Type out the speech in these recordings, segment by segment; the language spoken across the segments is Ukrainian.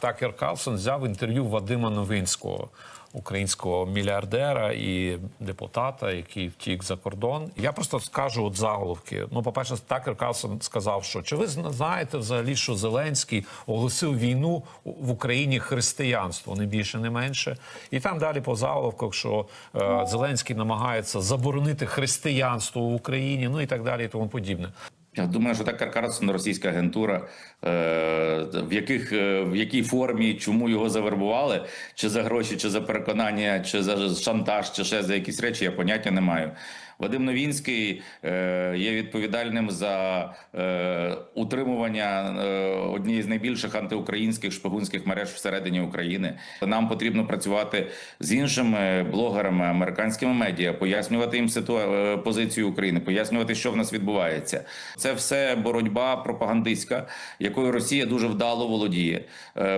Такер Карлсон взяв інтерв'ю Вадима Новинського, українського мільярдера і депутата, який втік за кордон. Я просто скажу от заголовки. Ну, по-перше, Такер Карлсон сказав, що чи ви знаєте взагалі, що Зеленський оголосив війну в Україні християнство, не більше, не менше. І там далі по заголовках, що е, Зеленський намагається заборонити християнство в Україні, ну і так далі, і тому подібне. Я думаю, що так каркарасна російська агентура, е, в яких е, в якій формі, чому його завербували, чи за гроші, чи за переконання, чи за шантаж, чи ще за якісь речі, я поняття не маю. Вадим Новінський е, є відповідальним за е, утримування е, однієї з найбільших антиукраїнських шпигунських мереж всередині України. Нам потрібно працювати з іншими блогерами, американськими медіа, пояснювати їм ситуа... е, позицію України, пояснювати, що в нас відбувається. Це все боротьба пропагандистська, якою Росія дуже вдало володіє,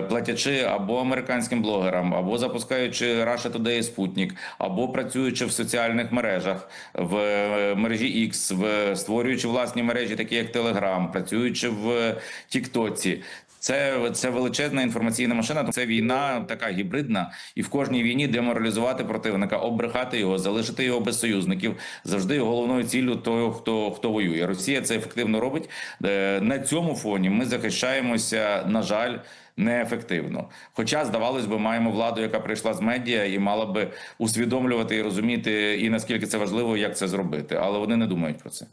платячи або американським блогерам, або запускаючи Russia Today Спутник, або працюючи в соціальних мережах в е, мережі X, в створюючи власні мережі, такі як Telegram, працюючи в Тіктоці. Це, це величезна інформаційна машина. Це війна така гібридна, і в кожній війні деморалізувати противника, обрехати його, залишити його без союзників. Завжди головною ціллю того, хто хто воює. Росія це ефективно робить. Е, На цьому фоні ми захищаємося, на жаль. Неефективно, хоча здавалось би, маємо владу, яка прийшла з медіа і мала би усвідомлювати і розуміти, і наскільки це важливо, як це зробити, але вони не думають про це.